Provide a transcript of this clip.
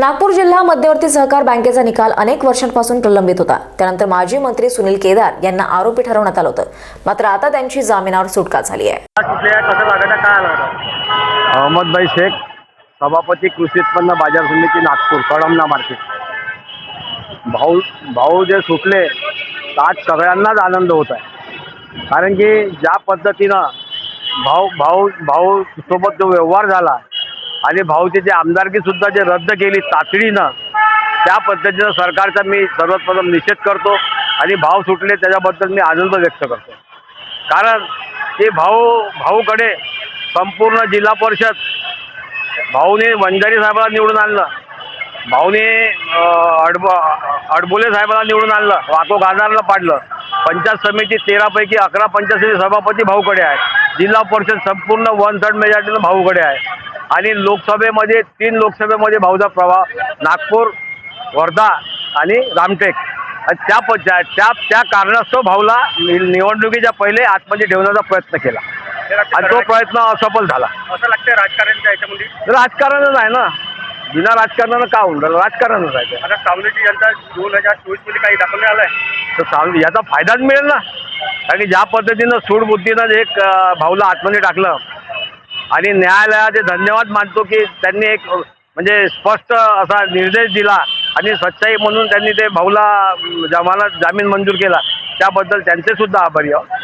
नागपूर जिल्हा मध्यवर्ती सहकार बँकेचा निकाल अनेक वर्षांपासून प्रलंबित होता. त्यानंतर माजी मंत्री सुनील केदार यांना आरोपी ठरवण्यात आलं होतं. मात्र आता त्यांची जामिनावर सुटका झाली आहे. अहमदभाई शेख सभापती कृषी उत्पन्न बाजार समिती नागपूर कळमना मार्केट. भाऊ भाऊ जे सुटले आज सगळ्यांनाच आनंद होत आहे. कारण की ज्या पद्धतीनं भाऊ भाऊ भाऊ सोबत जो व्यवहार झाला आणि भाऊची जे आमदारकीसुद्धा जे रद्द केली तातडीनं त्या पद्धतीनं सरकारचा मी सर्वप्रथम निषेध करतो आणि भाव सुटले त्याच्याबद्दल मी आनंद व्यक्त करतो. कारण ते भाऊ भाऊकडे संपूर्ण जिल्हा परिषद भाऊने वंजारी साहेबाला निवडून आणलं. भाऊने अडब अडबोले साहेबाला निवडून आणलं. वाको गाजारला पाडलं. पंचायत समिती तेरापैकी अकरा पंचायत समिती सभापती भाऊकडे आहे. जिल्हा परिषद संपूर्ण वन थर्ड मेजॉरिटीनं भाऊकडे आहे. आणि लोकसभेमध्ये तीन लोकसभेमध्ये भाऊचा प्रभाव नागपूर वर्धा आणि रामटेक. आणि त्या प त्या त्या कारणास्तव भाऊला निवडणुकीच्या पहिले आतमध्ये ठेवण्याचा प्रयत्न केला. आणि तो प्रयत्न असफल झाला. असं लागतंय राजकारणाच्या याच्यामध्ये? राजकारणच आहे ना. बिना राजकारणानं का होणार? राजकारणच आहे. आता सावलीची जनता दोन हजार चोवीसमध्ये काही दाखवण्यात आलंय तर साव याचा फायदाच मिळेल ना. कारण की ज्या पद्धतीनं सूडबुद्धीनं एक भाऊला आतमध्ये टाकलं आणि न्यायालयाचे धन्यवाद मानतो की त्यांनी एक म्हणजे स्पष्ट असा निर्देश दिला आणि सच्चाई म्हणून त्यांनी ते भाऊला अं, जामीन मंजूर केला. त्याबद्दल त्यांचे सुद्धा आभारी आहोत.